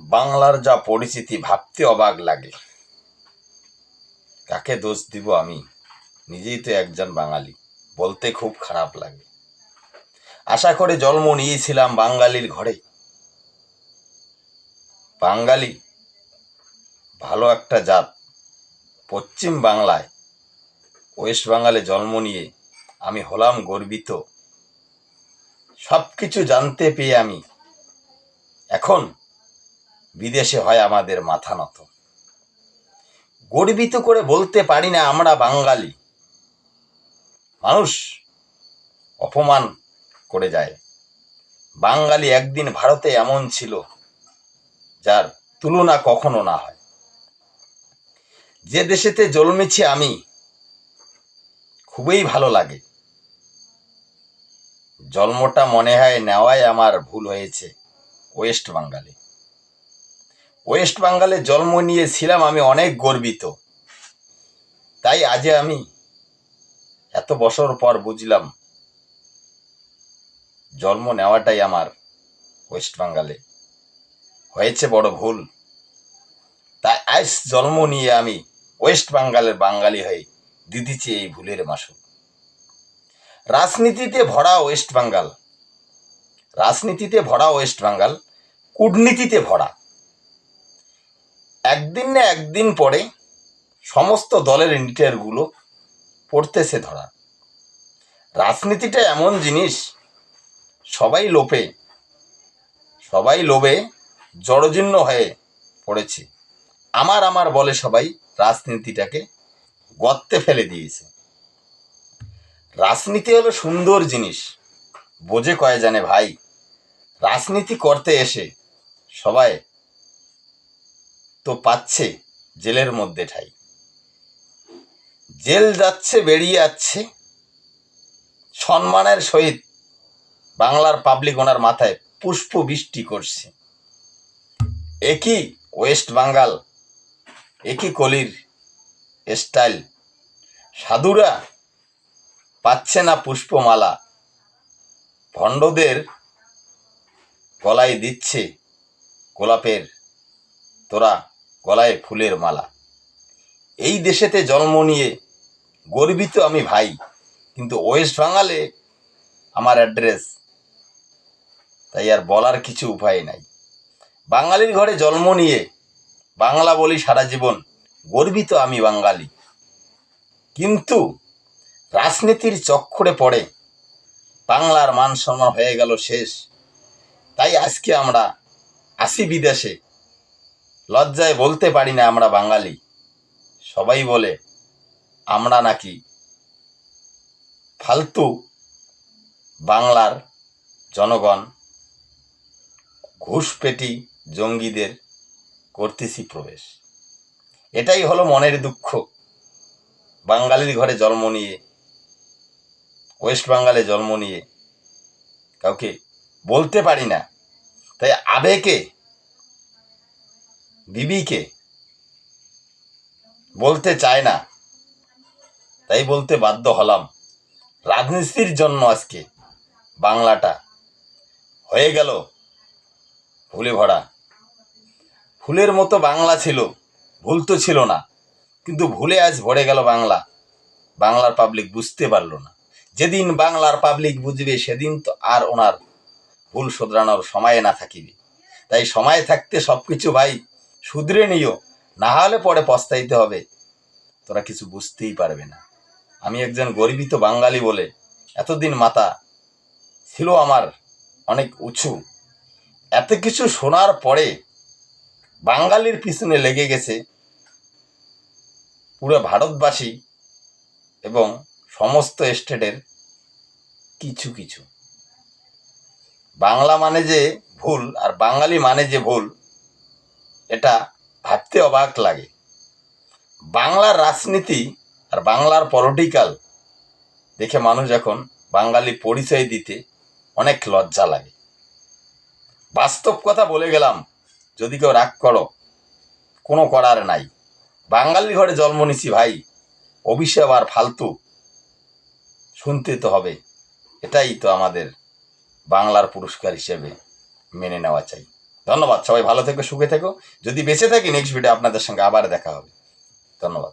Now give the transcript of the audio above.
বাংলার যা পরিচিতি ভাবতে অবাক লাগে। কাকে দোষ দিব আমি? নিজেই তো একজন বাঙালি, বলতে খুব খারাপ লাগে। আশা করে জন্ম নিয়েছিলাম বাঙালির ঘরে। বাঙালি ভালো একটা জাত। পশ্চিম বাংলায় ওয়েস্ট বাঙালে জন্ম নিয়ে আমি হলাম গর্বিত। সব কিছু জানতে পেয়ে আমি এখন বিদেশে হয় আমাদের মাথা নত। গর্বিত করে বলতে পারি না আমরা বাঙালি। মানুষ অপমান করে যায়। বাঙালি একদিন ভারতে এমন ছিল, যার তুলনা কখনো না হয়। যে দেশেতে জন্মেছি আমি, খুবই ভালো লাগে। জন্মটা মনে হয় নেওয়াই আমার ভুল হয়েছে, ওয়েস্ট বাঙ্গালে ওয়েস্ট বাঙ্গালে জন্ম নিয়েছিলাম আমি অনেক গর্বিত। তাই আজ আমি এত বছর পর বুঝলাম, জন্ম নেওয়াটাই আমার ওয়েস্ট বাঙ্গালে। হয়েছে বড় ভুল। তাই আজ জন্ম নিয়ে আমি ওয়েস্ট বাঙ্গালের বাঙালি হয়ে দিদিছি এই ভুলের মাসুল। রাজনীতিতে ভরা ওয়েস্ট বাঙ্গাল, রাজনীতিতে ভরা ওয়েস্ট বাঙ্গাল, কূটনীতিতে ভরা। একদিন না একদিন পরে সমস্ত দলের লিডারগুলো পড়তেছে ধরা। রাজনীতিটা এমন জিনিস, সবাই লোপে, সবাই লোভে, জড়জীর্ণ হয়ে পড়েছে। আমার আমার বলে সবাই রাজনীতিটাকে গর্তে ফেলে দিয়েছে। রাজনীতি হলো সুন্দর জিনিস, বোঝে কয় জানে ভাই। রাজনীতি করতে এসে সবাই তো পাচ্ছে জেলের মধ্যে ঠাই। জেল যাচ্ছে, বেরিয়ে যাচ্ছে, সম্মানের সহিত বাংলার পাবলিক ওনার মাথায় পুষ্প বৃষ্টি করছে। একই ওয়েস্ট বাঙ্গাল, একই কলির স্টাইল সাধুরা পাচ্ছে না পুষ্পমালা। ভণ্ডদের গলায় দিচ্ছে গোলাপের তোরা গলায় ফুলের মালা। এই দেশেতে জন্ম নিয়ে গর্বিত আমি ভাই, কিন্তু ওয়েস্ট বাঙালে আমার অ্যাড্রেস, তাই আর বলার কিছু উপায় নাই। বাঙালির ঘরে জন্ম নিয়ে বাংলা বলি সারা জীবন গর্বিত আমি বাঙালি। কিন্তু রাজনীতির চক্করে পড়ে, বাংলার মান সম্মান হয়ে গেল শেষ। তাই আজকে আমরা আসি বিদেশে। লজ্জায় বলতে পারি না আমরা বাঙালি। সবাই বলে, আমরা নাকি ফালতু বাংলার জনগণ, ঘুষপেটি জঙ্গিদের করতেছি প্রবেশ। এটাই হলো মনের দুঃখ। বাঙালির ঘরে জন্ম নিয়ে, ওয়েস্ট বাঙ্গালে জন্ম নিয়ে কাউকে বলতে পারি না। তাই আবেগে বিবিকে। বলতে চায় না। তাই বলতে বাধ্য হলাম। রাজনীতির জন্য আজকে। বাংলাটা। হয়ে গেল। ফুলে ভরা। ফুলের মতো বাংলা ছিল। ভুল তো ছিল না। কিন্তু ভুলে আজ ভরে গেল বাংলা। বাংলার পাবলিক বুঝতে পারল না। যেদিন বাংলার পাবলিক বুঝবে, সেদিন তো আর ওনার ভুল শোধরানোর সময় না থাকিবে। তাই সময় থাকতে সব কিছু ভাই শুধরে নিও না হলে পরে পস্তাইতে হবে। তোরা কিছু বুঝতেই পারবে না। আমি একজন গর্বিত বাঙালি বলে এতদিন মাথা ছিল আমার অনেক উঁচু। এত কিছু শোনার পরে বাঙালির পিছনে লেগে গেছে পুরো ভারতবাসী এবং সমস্ত স্টেটের কিছু কিছু। বাংলা মানে যে ভুল আর বাঙালি মানে যে ভুল এটা ভাবতে অবাক লাগে। বাংলার রাজনীতি আর বাংলার পলিটিক্যাল দেখে মানুষ এখন বাঙালি পরিচয় দিতে অনেক লজ্জা লাগে। বাস্তব কথা বলে গেলাম, যদি কেউ রাগ করো, কোনো করার নাই। বাঙালির ঘরে জন্ম নিছি ভাই অভিশাপ আর ফালতু, শুনতে তো হবে। এটাই তো আমাদের বাংলার পুরস্কার হিসেবে মেনে নেওয়া চাই। ধন্যবাদ, সবাই ভালো থেকো, সুখে থেকো। যদি বেঁচে থাকি নেক্সট ভিডিও আপনাদের সঙ্গে আবার দেখা হবে। ধন্যবাদ।